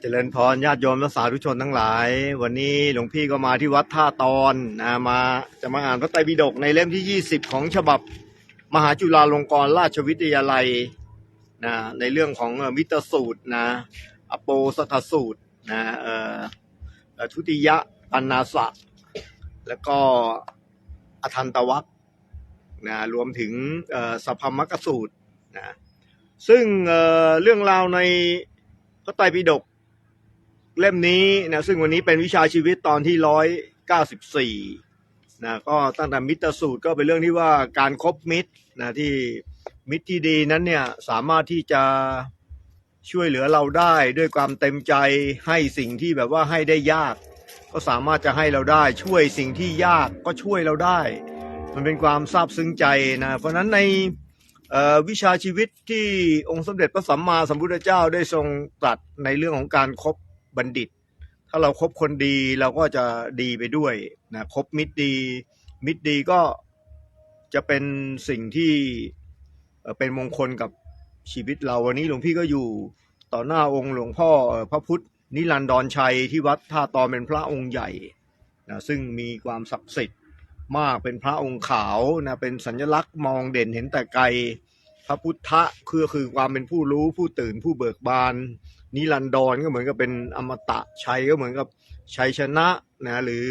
เจริญพรญาติโยมและสาธุชนทั้งหลาย วันนี้หลวงพี่ก็มาที่วัดท่าตอนนะมาจะมาอ่านพระไตรปิฎกในเล่มที่ 20 ของฉบับมหาจุฬาลงกรณราชวิทยาลัยนะในเรื่องของมิตรสูตรนะอโปสถสูตรนะเอ่อทุติยะปันนาสะ แล้วก็อทันตวัคนะรวมถึงสัพพมกสูตรนะซึ่งเเรื่องราวในพระไตรปิฎก เล่มนี้นะซึ่งวันนี้เป็นวิชาชีวิตตอนที่ร้อยเก้าสิบสี่นะก็ตั้งแต่มิตรสูตรก็เป็นเรื่องที่ว่าการคบมิตรนะที่มิตรที่ดีนั้นเนี่ยสามารถที่จะช่วยเหลือเราได้ด้วยความเต็มใจให้สิ่งที่แบบว่าให้ได้ยาก ก็สามารถจะให้เราได้ช่วยสิ่งที่ยากก็ช่วยเราได้ มันเป็นความซาบซึ้งใจนะเพราะฉะนั้นในวิชาชีวิตที่องค์สมเด็จพระสัมมาสัมพุทธเจ้าได้ทรงตรัสในเรื่องของการคบ บัณฑิต ถ้าเราครบคนดีเราก็จะดีไปด้วยนะคบมิตรดี มิตรดีก็จะเป็นสิ่งที่เป็นมงคลกับชีวิตเราวันนี้หลวงพี่ก็อยู่ต่อหน้าองค์หลวงพ่อเอ่อพระพุทธนิรันดรชัยที่วัดท่าตอนเป็นพระองค์ใหญ่นะซึ่งมีความศักดิ์สิทธิ์มากเป็นพระองค์ขาวนะเป็นสัญลักษณ์มองเด่นเห็นแต่ไกล พระพุทธะคือคือความเป็นผู้รู้ผู้ตื่นผู้เบิกบาน นิรันดรก็เหมือนกับเป็นอมตะชัยก็เหมือนกับชัยชนะนะหรือ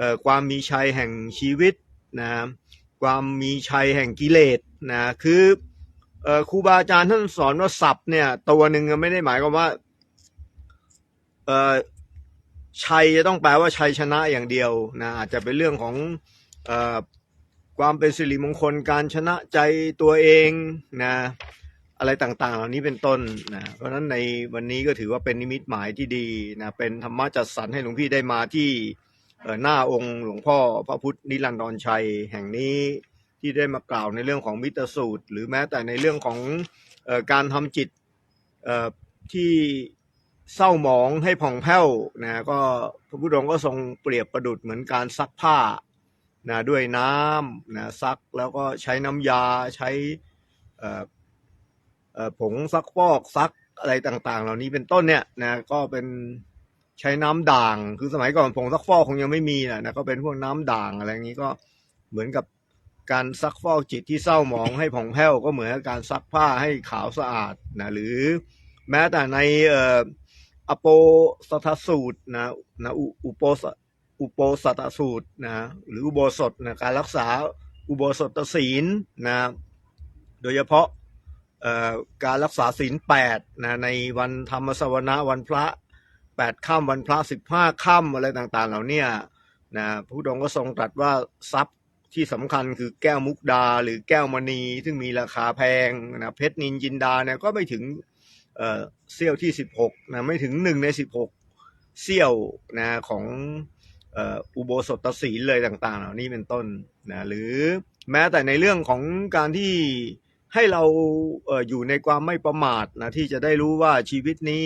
อความมีชัยแห่งชีวิตนะความมีชัยแห่งกิเลสนะคืออครูบาอาจารย์ท่านสอนว่าศัพท์เนี่ยตัวหนึ่งไม่ได้หมายความว่าชัยจะต้องแปลว่าชัยชนะอย่างเดียวนะอาจจะเป็นเรื่องของอความเป็นสิริมงคลการชนะใจตัวเองนะ อะไรต่างๆ เหล่านี้เป็นต้นนะเพราะฉะนั้นในวันนี้ก็ถือว่าเป็นนิมิตหมายที่ดีนะเป็นธรรมะจัดสรรให้หลวงพี่ได้มาที่หน้าองค์หลวงพ่อพระพุทธนิรันดรชัยแห่งนี้ที่ได้มากล่าวในเรื่องของมิตรสูตร หรือแม้แต่ในเรื่องของอการทำจิตที่เศร้าหมองให้ผ่องแผ้วนะก็พระพุทธองค์ก็ทรงเปรียบประดุดเหมือนการซักผ้านะด้วยน้ำนะซักแล้วก็ใช้น้ำยาใช้ ผงซักฟอกซักอะไรต่างๆ เหล่านี้เป็นต้นเนี่ยนะก็เป็นใช้น้ำด่าง คือสมัยก่อนผงซักฟอกคงยังไม่มีนะนะก็เป็นพวกน้ำด่างอะไรอย่างนี้ก็เหมือนกับการซักฟอกจิตที่เศร้าหมองให้ผ่องแผ้วก็เหมือนกับการซักผ้าให้ขาวสะอาดนะหรือแม้แต่ในเอ่ออโปสถสูตรนะนะอุโปสอุโปสถสูตรนะหรืออุโบสถนะการรักษาอุโบสถศีลนะโดยเฉพาะ การรักษาศีลแปดนะในวันธรรมสวนะวันพระแปดค่ำวันพระสิบห้าค่ำอะไรต่างๆ เหล่านี้นะพระพุทธองค์ก็ทรงตรัสว่าทรัพย์ที่สำคัญคือแก้วมุกดาหรือแก้วมณี ซึ่งมีราคาแพงนะเพชรนินจินดาเนี่ยก็ไม่ถึงเอ่อเสี้ยวที่สิบหกนะไม่ถึงหนึ่งในสิบหกเสี้ยวนะของอุโบสถศีลเลยต่าง ๆ เหล่านี้เป็นต้นนะหรือแม้แต่ในเรื่องของการที่ ให้เราเอออยู่ในความไม่ประมาทนะที่จะได้รู้ว่าชีวิตนี้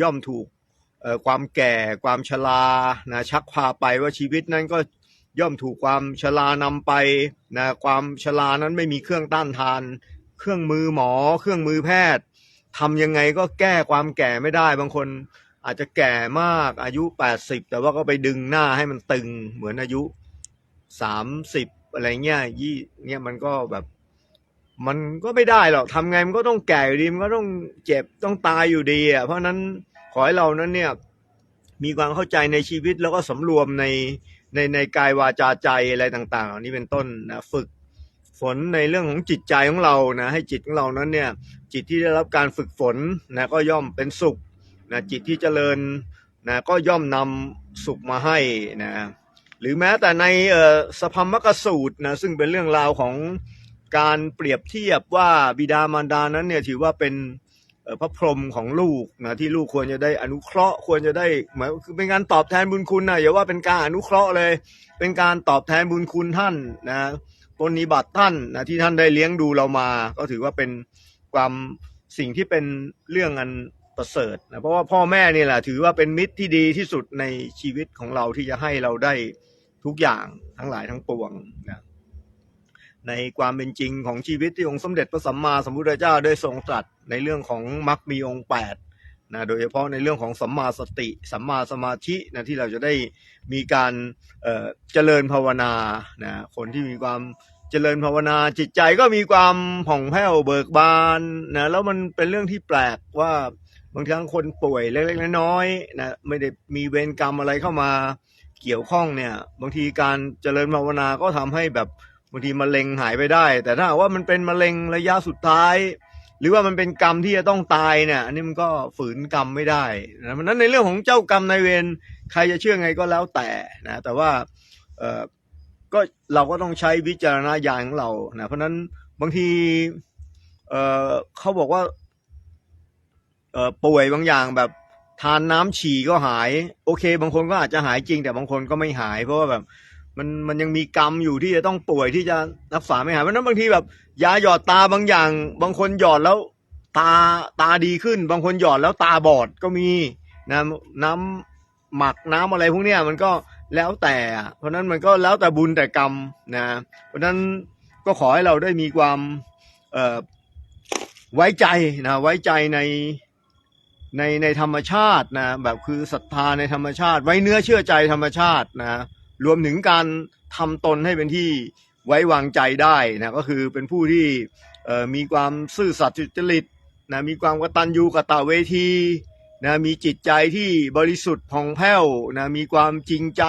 ย่อมถูกความแก่ความชรานะชักพาไปว่าชีวิตนั้นก็ย่อมถูกความชรานำไปนะความชรานั้นไม่มีเครื่องต้านทาน เครื่องมือหมอ เครื่องมือแพทย์ทำยังไงก็แก้ความแก่ไม่ได้บางคนอาจจะแก่มากอายุ 80 แต่ว่าก็ไปดึงหน้าให้มันตึงเหมือนอายุ 30 อะไรเงี้ยยี่เนี่ยมันก็แบบ มันก็ไม่ได้หรอกทำไงมันก็ต้องแก่อยู่ดีมันก็ต้องเจ็บต้องตายอยู่ดีอะเพราะนั้นขอให้เรานั้นเนี่ย มีความเข้าใจในชีวิตแล้วก็สำรวมในในในกายวาจาใจอะไรต่างๆเหล่านี้เป็นต้นนะฝึกฝนในเรื่องของจิตใจของเรานะให้จิตของเรานั้นเนี่ย จิตที่ได้รับการฝึกฝนนะก็ย่อมเป็นสุขนะจิตที่เจริญนะก็ย่อมนำสุขมาให้นะหรือแม้แต่ในสพมมกสูตรนะซึ่งเป็นเรื่องราวของ การเปรียบเทียบว่าบิดามารดานั้นเนี่ยถือว่าเป็นพระพรหมของลูกนะที่ลูกควรจะได้อนุเคราะห์ควรจะได้เหมือนคือเป็นการตอบแทนบุญคุณนะอย่าว่าเป็นการอนุเคราะห์เลย เป็นการตอบแทนบุญคุณท่านนะปฏิบัติท่านนะที่ท่านได้เลี้ยงดูเรามา ก็ถือว่าเป็นความสิ่งที่เป็นเรื่องอันประเสริฐนะเพราะว่าพ่อแม่นี่แหละถือว่าเป็นมิตรที่ดีที่สุดในชีวิตของเราที่จะให้เราได้ทุกอย่างทั้งหลายทั้งปวงนะ ในความเป็นจริงของชีวิตที่องค์สมเด็จพระสัมมาสัมพุทธเจ้าได้ทรงตรัสในเรื่องของมรรคมีองค์แปดนะโดยเฉพาะในเรื่องของสัมมาสติ สัมมาสมาธินะที่เราจะได้มีการเเจริญภาวนานะคนที่มีความเจริญภาวนาจิตใจก็มีความผ่องแผ้วเบิกบานนะแล้วมันเป็นเรื่องที่แปลกว่าบางครั้งคนป่วยเล็กๆน้อยๆนะไม่ได้มีเวรกรรมอะไรเข้ามาเกี่ยวข้องเนี่ยบางทีการเจริญภาวนาก็ทำให้แบบ บางทีมะเร็งหายไปได้ แต่ถ้าว่ามันเป็นมะเร็งระยะสุดท้าย หรือว่ามันเป็นกรรมที่จะต้องตายเนี่ย อันนี้มันก็ฝืนกรรมไม่ได้นะเพราะนั้นในเรื่องของเจ้ากรรมนายเวรใครจะเชื่อไงก็แล้วแต่นะแต่ว่าเออก็เราก็ต้องใช้วิจารณญาณของเรานะเพราะนั้นบางทีเออเขาบอกว่าเออป่วยบางอย่างแบบทานน้ำฉี่ก็หาย โอเค บางคนก็อาจจะหายจริง แต่บางคนก็ไม่หาย เพราะว่าแบบ มันมันยังมีกรรมอยู่ที่จะต้องป่วยที่จะรักษาไม่หายเพราะนั้นบางทีแบบ ยาหยอดตาบางอย่าง บางคนหยอดแล้ว ตาตาดีขึ้น บางคนหยอดแล้วตาบอดก็มีนะน้ำหมักน้ำอะไรพวกเนี้ยมันก็แล้วแต่อะเพราะนั้นมันก็แล้วแต่บุญแต่กรรมนะเพราะฉะนั้นก็ขอให้เราได้มีความเอ่อไว้ใจนะไว้ใจในในในธรรมชาตินะแบบคือศรัทธาในธรรมชาติ ไว้เนื้อเชื่อใจธรรมชาตินะ รวมถึงการทำตนให้เป็นที่ไว้วางใจได้นะก็คือเป็นผู้ที่มีความซื่อสัตย์จริตนะมีความกตัญญูกตเวทีนะมีจิตใจที่บริสุทธิ์ผ่องแผ้วนะมีความจริงใจ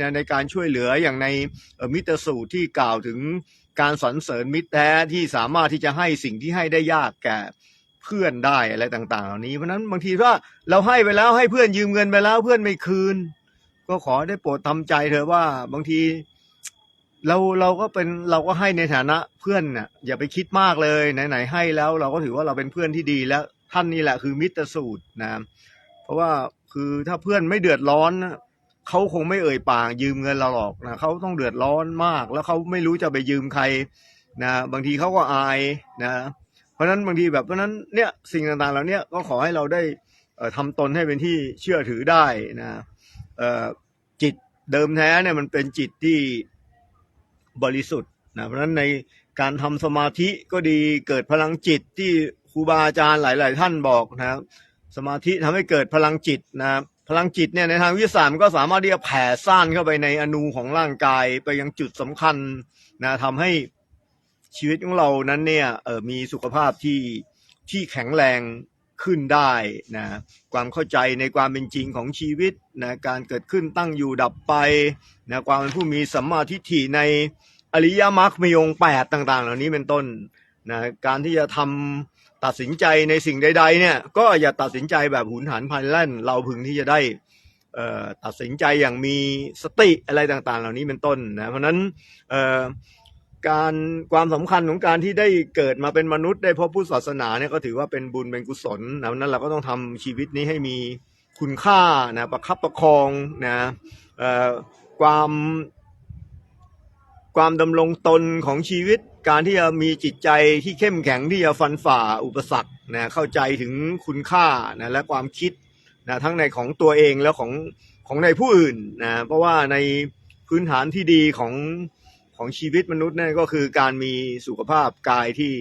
นะในการช่วยเหลืออย่างในมิตรสูตรที่กล่าวถึงการสรรเสริญมิตรแท้ที่สามารถที่จะให้สิ่งที่ให้ได้ยากแก่เพื่อนได้อะไรต่างๆ เหล่านี้เพราะฉะนั้นบางทีถ้าเราให้ไปแล้วให้เพื่อนยืมเงินไปแล้วเพื่อนไม่คืน ก็ขอได้โปรดทำใจเถอะว่าบางทีเราเราก็เป็นเราก็ให้ในฐานะเพื่อนน่ะอย่าไปคิดมากเลยไหนๆให้แล้ว เราก็ถือว่าเราเป็นเพื่อนที่ดีแล้ว ท่านนี่แหละคือมิตรสูตรนะเพราะว่าคือถ้าเพื่อนไม่เดือดร้อนเขาคงไม่เอ่ยปากยืมเงินเราหรอกนะเขาต้องเดือดร้อนมาก แล้วเขาไม่รู้จะไปยืมใครนะบางทีเขาก็อายนะ เพราะฉะนั้นบางทีแบบเพราะนั้นเนี่ยสิ่งต่างๆเหล่าเนี้ยก็ขอให้เราได้เอ่อทำตนให้เป็นที่เชื่อถือได้นะ จิตเดิมแท้เนี่ยมันเป็นจิตที่บริสุทธิ์นะเพราะฉะนั้นในการทำสมาธิก็ดีเกิดพลังจิตที่ครูบาอาจารย์หลาย ๆ ท่านบอกนะครับสมาธิทำให้เกิดพลังจิตนะพลังจิตเนี่ยในทางวิทยาศาสตร์มันก็สามารถที่จะแผ่ซ่านเข้าไปในอนูของร่างกายไปยังจุดสำคัญนะทำให้ชีวิตของเรานั้นเนี่ยเออมีสุขภาพที่ที่แข็งแรง ขึ้นได้นะความเข้าใจในความเป็นจริงของชีวิตนะการเกิดขึ้นตั้งอยู่ดับไปนะความเป็นผู้มีสัมมาทิฏฐิในอริยมรรคมีองค์แปดต่าง ๆ เหล่านี้เป็นต้นนะการที่จะทำตัดสินใจในสิ่งใด ๆ เนี่ยก็อย่าตัดสินใจแบบหุนหันพลันแล่น เราพึงที่จะได้เอ่อตัดสินใจอย่างมีสติอะไรต่างๆ เหล่านี้เป็นต้นนะเพราะฉะนั้นเอ่อ การความสำคัญของการที่ได้เกิดมาเป็นมนุษย์ได้พบพุทธศาสนาเนี่ยก็ถือว่าเป็นบุญเป็นกุศลนะนั้นเราก็ต้องทำชีวิตนี้ให้มีคุณค่านะประคับประคองนะเอ่อความความดำรงตนของชีวิต การที่จะมีจิตใจที่เข้มแข็งที่จะฟันฝ่าอุปสรรคนะเข้าใจถึงคุณค่านะและความคิดนะทั้งในของตัวเองแล้วของของในผู้อื่นนะเพราะว่าในพื้นฐานที่ดีของ ของชีวิตมนุษย์นั่นก็คือการมีสุขภาพกายที่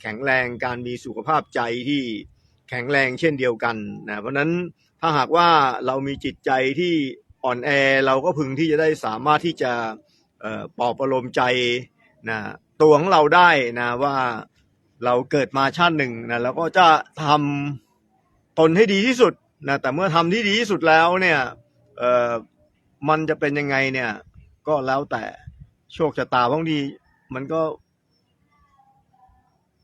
แข็งแรงการมีสุขภาพใจที่แข็งแรงเช่นเดียวกันนะเพราะนั้นถ้าหากว่าเรามีจิตใจที่อ่อนแอเราก็พึงที่จะได้สามารถที่จะปลอบประโลมใจนะตัวของเราได้นะว่าเราเกิดมาชาติหนึ่งนะแล้วก็จะทำตนให้ดีที่สุดนะแต่เมื่อทำที่ดีที่สุดแล้วเนี่ยเออมันจะเป็นยังไงเนี่ยก็แล้วแต่ โชคชะตาบางทีมันก็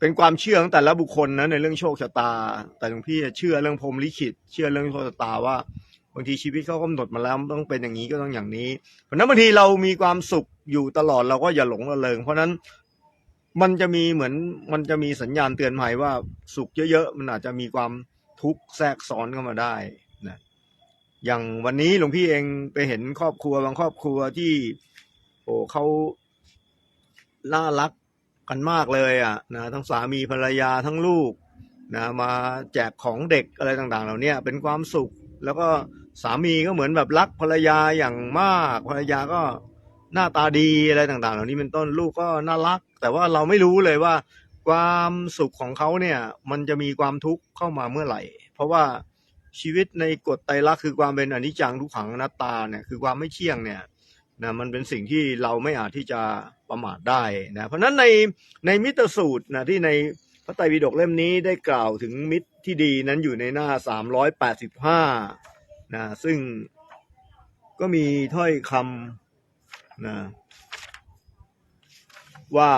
เป็นความเชื่อของแต่ละบุคคลนะในเรื่องโชคชะตา แต่หลวงพี่เชื่อเรื่องพรมลิขิต เชื่อเรื่องโชคชะตาว่าบางทีชีวิตเขากำหนดมาแล้วต้องเป็นอย่างนี้ก็ต้องอย่างนี้ เพราะนั้นบางทีเรามีความสุขอยู่ตลอดเราก็อย่าหลงระเริง เพราะฉะนั้นมันจะมีเหมือนมันจะมีสัญญาณเตือนภัยว่าสุขเยอะๆมันอาจจะมีความทุกข์แทรกซ้อนเข้ามาได้นะอย่างวันนี้หลวงพี่เองไปเห็นครอบครัวบางครอบครัวที่ โอ้เขาน่ารักกันมากเลยอะนะทั้งสามีภรรยาทั้งลูกนะมาแจกของเด็กอะไรต่างๆ เหล่านี้เป็นความสุข แล้วก็สามีก็เหมือนแบบรักภรรยาอย่างมากภรรยาก็หน้าตาดีอะไรต่างๆ เหล่านี้เป็นต้นลูกก็น่ารัก แต่ว่าเราไม่รู้เลยว่า ความสุขของเขาเนี่ยมันจะมีความทุกข์เข้ามาเมื่อไหร่ เพราะว่าชีวิตในกฎไตรลักษณ์คือความเป็นอนิจจังทุกขังอนัตตาเนี่ยคือความไม่เที่ยงเนี่ย นะมันเป็นสิ่งที่เราไม่อาจที่จะประมาทได้นะเพราะนั้นในในมิตรสูตรนะที่ในพระไตรปิฎกเล่มนี้ได้กล่าวถึงมิตรที่ดีนั้นอยู่ในหน้า 385นะซึ่งก็มีถ้อยคำนะว่า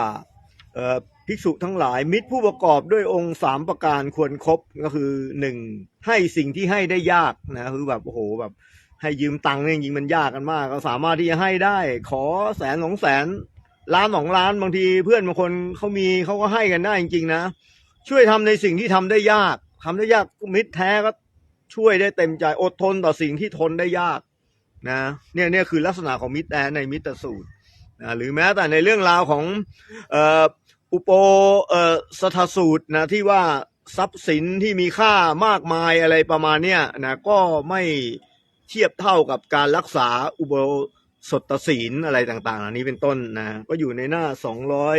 เอ่อภิกษุทั้งหลายมิตรผู้ประกอบด้วยองค์สามประการควรครบก็คือหนึ่งให้สิ่งที่ให้ได้ยากนะคือแบบโอ้โหแบบ ให้ยืมตังค์เนี่ยจริงมันยากกันมาก ก็สามารถที่จะให้ได้ ขอแสนสองแสนล้านสองล้านบางทีเพื่อนบางคนเขามีเขาก็ให้กันได้จริง ๆ นะ ช่วยทำในสิ่งที่ทำได้ยากทำได้ยากมิตรแท้ก็ช่วยได้เต็มใจอดทนต่อสิ่งที่ทนได้ยากนะเนี่ยเนี่ยคือลักษณะของมิตรแท้ในมิตรสูตรนะหรือแม้แต่ในเรื่องราวของเอุปเอ่อสถสูตรนะที่ว่าทรัพย์สินที่มีค่ามากมายอะไรประมาณเนี้ยนะก็ไม่ เทียบเท่ากับการรักษาอุโบสถศีลอะไรต่างๆเหล่านี้เป็นต้นนะ ก็อยู่ในหน้าสองร้อย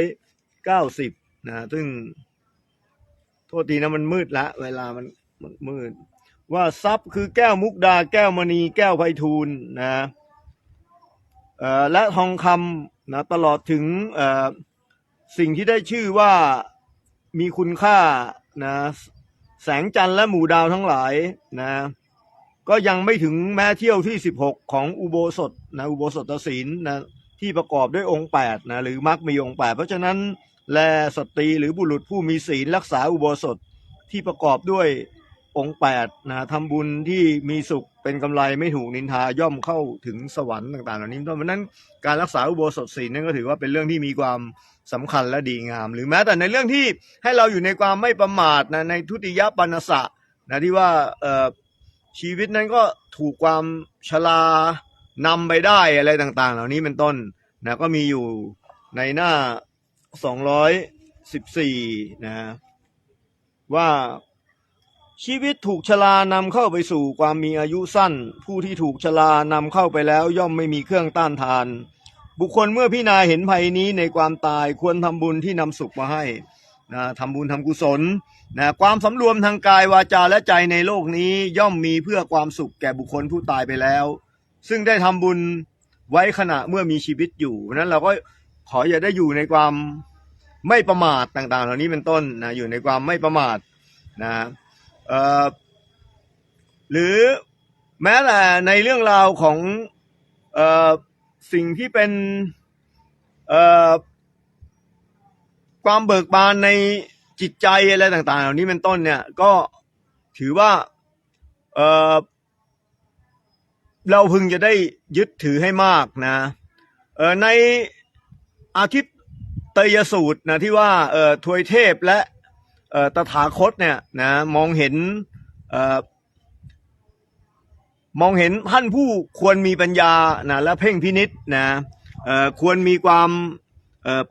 เก้าสิบนะ ซึ่ง โทษทีนะมันมืดละ เวลามันมันมืด ว่าทรัพย์คือแก้วมุกดา แก้วมณี แก้วไพฑูรย์นะและทองคำนะตลอดถึงสิ่งที่ได้ชื่อว่ามีคุณค่านะแสงจันทร์และหมู่ดาวทั้งหลายนะ ก็ยังไม่ถึงแม้เที่ยวที่ 16 ของอุโบสถนะอุโบสถศีลนะที่ประกอบด้วยองค์8นะหรือมรรคมีองค์8เพราะฉะนั้นแลสตรีหรือบุรุษผู้มีศีลรักษาอุโบสถที่ประกอบด้วยองค์8นะทำบุญที่มีสุขเป็นกำไรไม่ถูกนินทาย่อมเข้าถึงสวรรค์ต่างๆ เหล่านี้เพราะฉะนั้นการรักษาอุโบสถศีลนั่นก็ถือว่าเป็นเรื่องที่มีความสำคัญและดีงาม หรือแม้แต่ในเรื่องที่ให้เราอยู่ในความไม่ประมาทนะในทุติยปานสะนะที่ว่าเอ่อ ชีวิตนั้นก็ถูกความชรานำไปได้อะไรต่าง ๆ เหล่านี้เป็นต้นนะก็มีอยู่ในหน้า 214 นะว่าชีวิตถูกชรานำเข้าไปสู่ความมีอายุสั้น ผู้ที่ถูกชรานำเข้าไปแล้วย่อมไม่มีเครื่องต้านทาน บุคคลเมื่อพิจารณาเห็นภัยนี้ในความตายควรทำบุญที่นำสุขมาให้นะทำบุญทำกุศล นะความสำรวมทางกายวาจาและใจในโลกนี้ย่อมมีเพื่อความสุขแก่บุคคลผู้ตายไปแล้ว ซึ่งได้ทำบุญไว้ขณะเมื่อมีชีวิตอยู่นั้นเราก็ขออย่าได้อยู่ในความไม่ประมาทต่าง ๆ เหล่านี้เป็นต้นนะอยู่ในความไม่ประมาทนะหรือแม้แต่ในเรื่องราวของอสิ่งที่เป็นความเบิกบานใน จิตใจอะไรต่างๆ เหล่านี้เป็นต้นเนี่ยก็ถือว่าเออเราพึงจะได้ยึดถือให้มากนะเออในอาทิตย์เตยสูตรนะที่ว่าเออทวยเทพและเออตถาคตเนี่ยนะมองเห็นเออมองเห็นท่านผู้ควรมีปัญญานะและเพ่งพินิษนะเออควรมีความ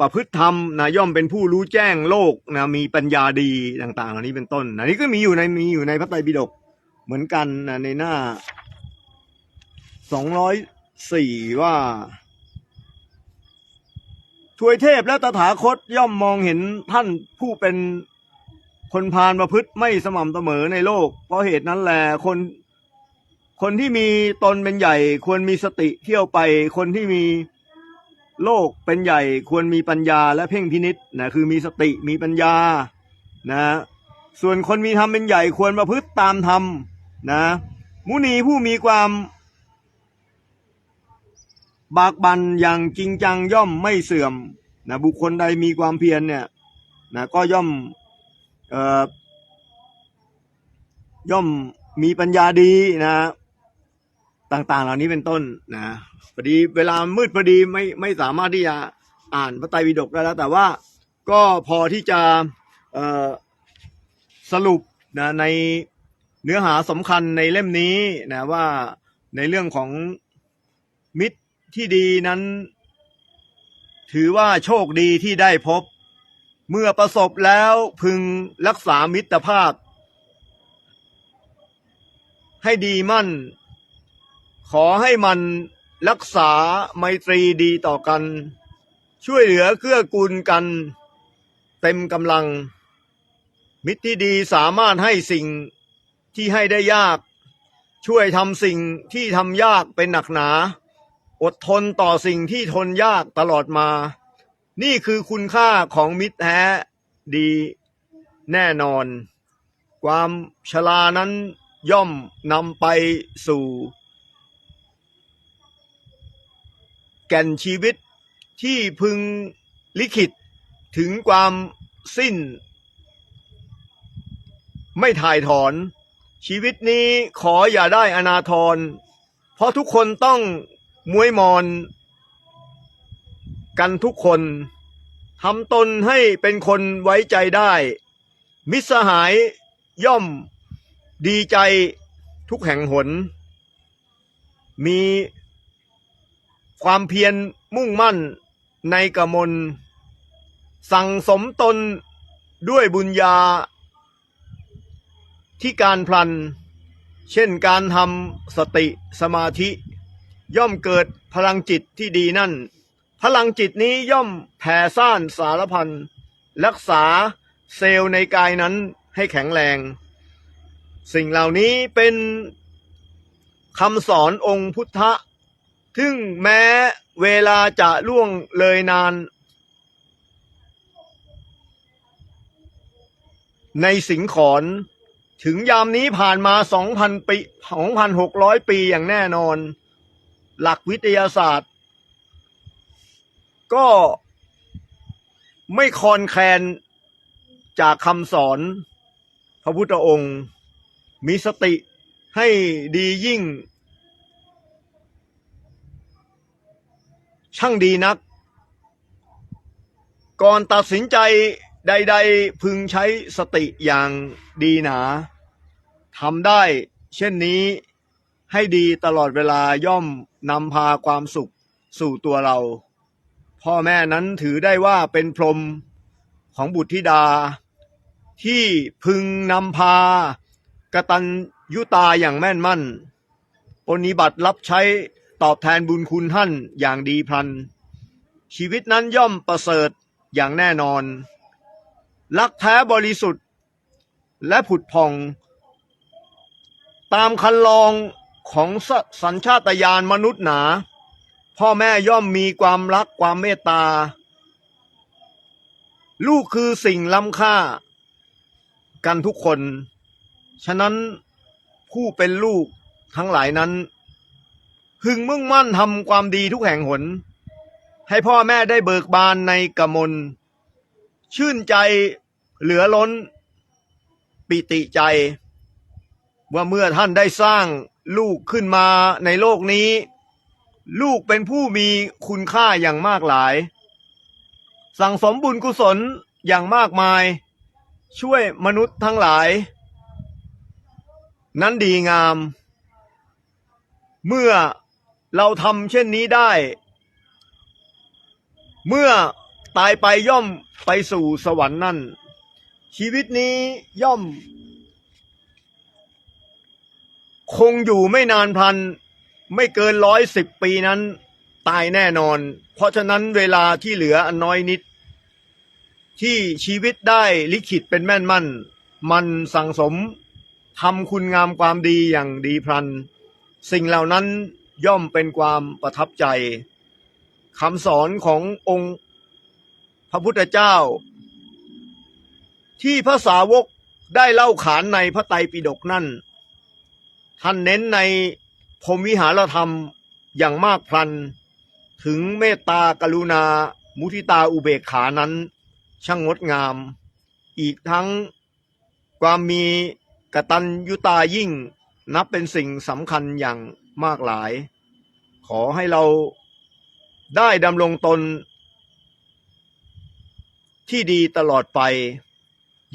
ประพฤติธรรมนะย่อมเป็นผู้รู้แจ้งโลกนะมีปัญญาดีต่างๆเหล่านี้เป็นต้นนะนี่ก็มีอยู่ในมีอยู่ในพระไตรปิฎกเหมือนกันนะในหน้าสองร้อยสี่ว่าทวยเทพและตถาคตย่อมมองเห็นท่านผู้เป็นคนพาลประพฤติไม่สม่ำเสมอในโลก เพราะเหตุนั้นแหละคนคนที่มีตนเป็นใหญ่ ควรมีสติเที่ยวไป คนที่มี โลกเป็นใหญ่ควรมีปัญญาและเพ่งพินิษนะคือมีสติมีปัญญานะส่วนคนมีธรรมเป็นใหญ่ควรประพฤติตามธรรมนะมุนีผู้มีความบากบันอย่างจริงจังย่อมไม่เสื่อมนะบุคคลใดมีความเพียรเนี่ยนะก็ย่อมเอ่อย่อมมีปัญญาดีนะ ต่างๆ เหล่านี้เป็นต้นนะพอดีเวลามืดพอดีไม่ไม่สามารถที่จะอ่านพระไตรปิฎกได้แล้ว แต่ว่าก็พอที่จะสรุปนะในเนื้อหาสำคัญในเล่มนี้นะว่าในเรื่องของมิตรที่ดีนั้น ถือว่าโชคดีที่ได้พบ เมื่อประสบแล้วพึงรักษามิตรภาพ ให้ดีมั่น ขอให้มันรักษาไมตรีดีต่อกัน ช่วยเหลือเกื้อกูลกัน เต็มกำลัง มิตรที่ดีสามารถให้สิ่งที่ให้ได้ยาก ช่วยทำสิ่งที่ทำยากเป็นหนักหนา อดทนต่อสิ่งที่ทนยากตลอดมา นี่คือคุณค่าของมิตรแท้ดีแน่นอน ความชรานั้นย่อมนำไปสู่ แก่นชีวิตที่พึงลิขิตถึงความสิ้น ไม่ถ่ายถอน ชีวิตนี้ขออย่าได้อนาทร เพราะทุกคนต้องมวยมอนกันทุกคนทำตนให้เป็นคนไว้ใจได้ มิสหายย่อมดีใจทุกแห่งหน มี ความเพียรมุ่งมั่นในกมล สั่งสมตนด้วยบุญญา ที่การพลัน เช่นการทำสติสมาธิ ย่อมเกิดพลังจิตที่ดีนั่น พลังจิตนี้ย่อมแผ่ซ่านสารพันรักษาเซลล์ในกายนั้นให้แข็งแรง สิ่งเหล่านี้เป็นคำสอนองค์พุทธะ ซึ่งแม้เวลาจะล่วงเลยนาน ในสิงขอน ถึงยามนี้ผ่านมา 2,000 ปี 2,600 ปีอย่างแน่นอน หลักวิทยาศาสตร์ ก็ไม่คอนแคลนจากคำสอน พระพุทธองค์ มีสติให้ดียิ่ง ช่างดีนัก ก่อนตัดสินใจใด ๆ พึงใช้สติอย่างดีหนาทำได้ เช่นนี้ให้ดีตลอดเวลาย่อมนำพาความสุขสู่ตัวเรา พ่อแม่นั้นถือได้ว่าเป็นพรหมของบุตรธิดา ที่พึงนำพากตัญยุตาอย่างแม่นมั่นปฏิบัติรับใช้ ตอบแทนบุญคุณท่านอย่างดีพลัน ชีวิตนั้นย่อมประเสริฐอย่างแน่นอน รักแท้บริสุทธิ์ และผุดพอง ตามคันลองของสสัญชาตญาณมนุษย์หนา พ่อแม่ย่อมมีความรักความเมตตา ลูกคือสิ่งล้ำค่า กันทุกคน ฉะนั้นผู้เป็นลูกทั้งหลายนั้น พึงมุ่งมั่นทำความดีทุกแห่งหน ให้พ่อแม่ได้เบิกบานในกมล ชื่นใจเหลือล้น ปิติใจ ว่าเมื่อท่านได้สร้างลูกขึ้นมาในโลกนี้ ลูกเป็นผู้มีคุณค่าอย่างมากหลาย สั่งสมบุญกุศลอย่างมากมาย ช่วยมนุษย์ทั้งหลาย นั้นดีงาม เมื่อ เราทำเช่นนี้ได้ เมื่อตายไปย่อมไปสู่สวรรค์นั่น ชีวิตนี้ย่อม คงอยู่ไม่นานพัน ไม่เกินร้อยสิบปีนั้น ตายแน่นอน เพราะฉะนั้นเวลาที่เหลืออันน้อยนิด ที่ชีวิตได้ลิขิตเป็นแม่นมั่น มันสั่งสมทำคุณงามความดีอย่างดีพลัน สิ่งเหล่านั้น ย่อมเป็นความประทับใจคำสอนขององค์พระพุทธเจ้า ที่พระสาวกได้เล่าขานในพระไตรปิฎกนั่น ท่านเน้นในพรมวิหารธรรมอย่างมากพลัน ถึงเมตตากรุณา มุทิตาอุเบกขานั้น ช่างงดงาม อีกทั้งความมีกตัญยุตายิ่งนับเป็นสิ่งสำคัญอย่าง มากหลาย ขอให้เราได้ดำรงตน ที่ดีตลอดไป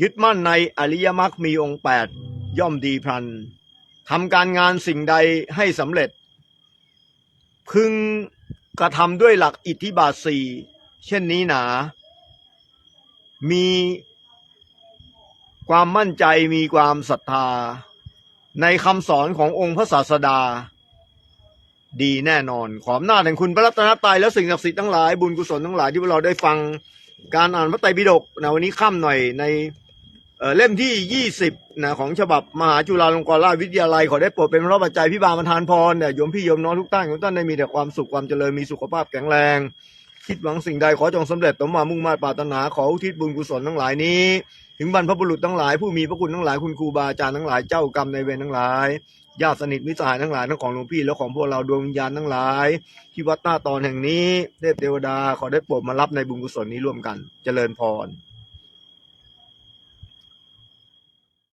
ยึดมั่นในอริยมรรคมีองค์แปดย่อมดีพลันทำการงานสิ่งใดให้สำเร็จ พึงกระทำด้วยหลักอิทธิบาทสี่เช่นนี้หนา มีความมั่นใจมีความศรัทธา ในคำสอนขององค์พระศาสดา ดีแน่นอน ขออำนาแห่งคุณพระรัตนตรัยและสิ่งศักดิ์สิทธิ์ทั้งหลายบุญกุศลทั้งหลายที่พวกเราได้ฟังการอ่านพระไตรปิฎกในวันนี้ค่ำหน่อยในเเล่มที่ยี่สิบนะของฉบับมหาจุฬาลงกรณราชวิทยาลัย ขอได้โปรดเป็นพระปัจจัยพิบาลประทานพรเนี่ยโยมพี่โยมน้องทุกท่านของท่านได้มีแต่ความสุขความเจริญมีสุขภาพแข็งแรง คิดหวังสิ่งใดขอจงสำเร็จสมมามุ่งมา่ปรารถนาขออุทิศบุญกุศลทั้งหลายนี้ ถึงบรรพบุรุษทั้งหลายผู้มีพระคุณทั้งหลายคุณครูบาอาจารย์ทั้งหลายเจ้ากรรมในเวรทั้งหลาย ญาติสนิทมิตรสหายทั้งหลายทั้งของหลวงพี่และของพวกเราดวงวิญญาณทั้งหลาย ที่วัดหน้าตอนแห่งนี้เทพเทวดาขอได้โปรดมารับในบุญกุศลนี้ร่วมกันเจริญพร